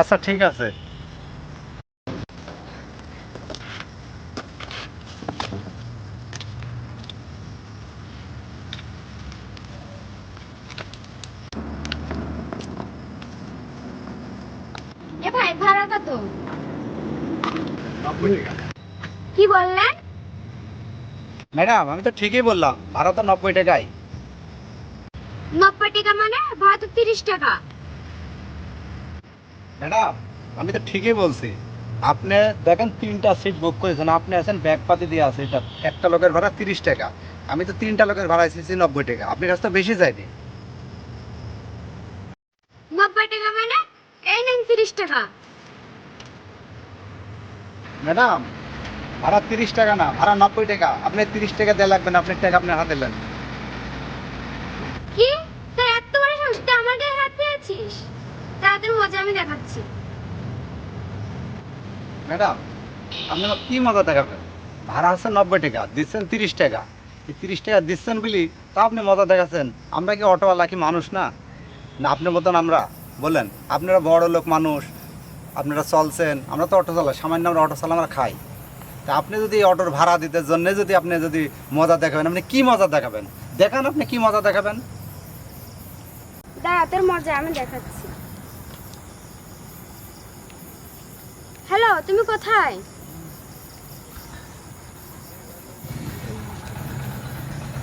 আচ্ছা ঠিক আছে। এ ভাই ভাড়া কত কি বললেন? ম্যাডাম আমি তো ঠিকই বললাম ভাড়া তো নব্বই টাকাই। নব্বই টাকা মানে ভাড়া তো তিরিশ টাকা। ম্যাডাম আমি তো ঠিকই বলছি। আপনি দেখেন তিনটা সিট বুক করেছেন আপনি আছেন ব্যাগ পাতি দিয়ে আছে এটা একটা লোকের ভাড়া তিরিশ টাকা। আমি তো তিনটা লোকের ভাড়া এসেছি নব্বই টাকা আপনার কাছে তো বেশি যায়নি। নব্বই টাকা মানে? এই নেন তিরিশ টাকা। ম্যাডাম ভাড়া তিরিশ টাকা না ভাড়া নব্বই টাকা। আপনি তিরিশ টাকা দেওয়া লাগবে না আপনার টাকা আপনি হাতে দেন। আমি দেখাচ্ছি। ম্যাডাম আপনারা কি মজা দেখাবেন? ভাড়া আছে নব্বই টাকা দিচ্ছেন তিরিশ টাকা। এই তিরিশ টাকা দিচ্ছেন বলি তা আপনি মজা দেখাচ্ছেন। আমরা কি অটোওয়ালা কি মানুষ না? না আপনার মতন আমরা। বলেন আপনারা বড় লোক মানুষ আপনারা চলছেন আমরা তো অটো চালাই সামান্য আমরা অটো চালা আমরা খাই। তা আপনি যদি অটোর ভাড়া দিতে জন্য যদি আপনি যদি মজা দেখাবেন আপনি কি মজা দেখাবেন? দেখান আপনি কি মজা দেখাবেন? দাঁড়া তোর মজা আমি দেখাচ্ছি। হ্যালো, তুমি কোথায়?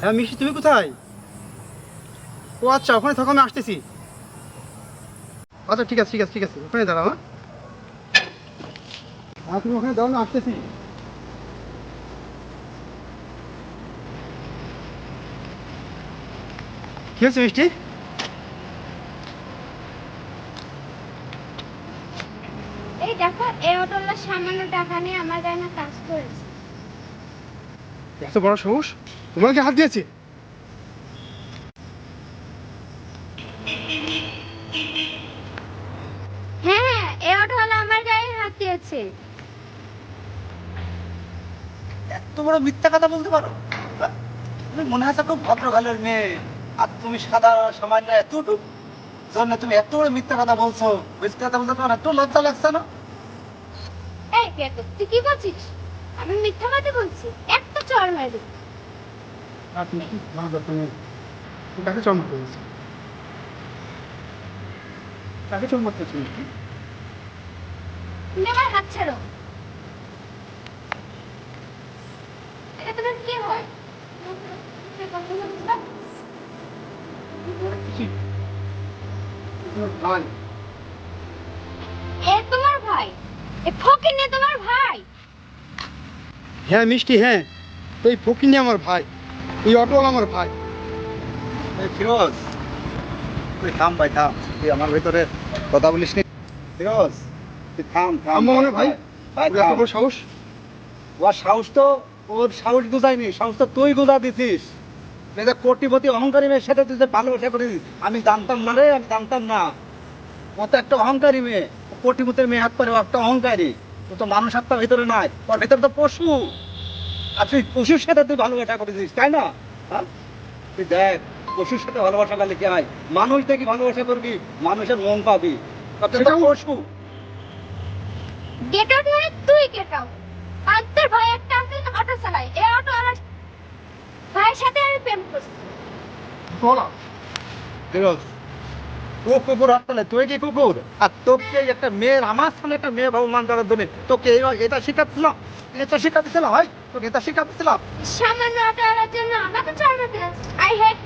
হ্যাঁ মিষ্টি, তুমি কোথায়? ও আচ্ছা ওখানে থাকো, আমি আসতেছি। আচ্ছা ঠিক আছে ঠিক আছে ঠিক আছে, ওখানে দাঁড়াও হ্যাঁ। হ্যাঁ তুমি ওখানে দাঁড়াও না আসতেছি। কি হয়েছে, মিষ্টি? এই দেখো সামান্য টাকা নিয়ে আমার গায়ে না কাজ করেছে। এত বড় সাহস? তোমার কি হাত দিয়েছে? হ্যাঁ এই অটোওয়ালা আমার গায়ে হাত দিয়েছে। এত বড় মিথ্যা কথা বলতে পারো? তুমি মনে হয় খুব ভদ্রকালের মেয়ে। আর তুমি সাদা সামান্য এতটুক। জন্য তুমি এত বড় মিথ্যা কথা বলছো। মিথ্যা কথা বলতে তোমার এত লজ্জা লাগছে না? কেটো তুই কি বলছিস? আমি মিথ্যা কথা বলছি। একটা চড় মেরে দেবো। আর মিষ্টি ভালো কথা তুমি তুমি কাকে চল মারতে বলছো কাকে চল মারতে বলছো তুমি আমার হাত ছাড়ো। এটা তোমার কি হয়। কথা এ ফকির নিয়ে তোমার ভাই। হ্যাঁ মিষ্টি হ্যাঁ। এই ফকিনি আমার ভাই এই অটোওয়ালা আমার ভাই। এই ফিরোজ তুই থাম ভাই থাম। তুই আমার ভিতরে কথা বলিস নি। ফিরোজ তুই থাম থাম। মানে ভাই? ভাই। বড় সাহস? ওর সাহস তো ওর সাহস গুজাইনি সাহস তো তুই গুজা দিছিস। এই যে কোটিপতি অহংকারী মেয়ের সাথে তুই যে ভালোবাসা করিস আমি জানতাম না রে আমি জানতাম না। ও তো একটা অহংকারী মেয়ে। ও কোটিপতির মেয়ে হাত পারে একটা অহংকারী। ও তো মানুষ হাতটা ভিতরে নাই ওর ভিতরে তো পশু। আর তুই পশুর সাথে তুই ভালোবাসা করেছিস তাই না? হ্যাঁ? তুই দেখ পশুর সাথে ভালোবাসা করলে কি হয়? মানুষ দেখি ভালোবাসা করবি মানুষের মন পাবি। তা তো পশু। গেট আউট মানে তুই গেট আউট আর ভাই একটা আছে অটো চালায়। এই অটো আমার ভাইয়ের সাথে আমি প্রেম করছি। বলা ফিরোজ ও কুকুর হাততালে তুই কি কুকুর? আর তোকে একটা মেয়ের আমার সামনে একটা মেয়ে ভগবান করার জন্য, তোকে এটা শিখাচ্ছিল এটা শিখাতেছিল হয়, তোকে এটা হেট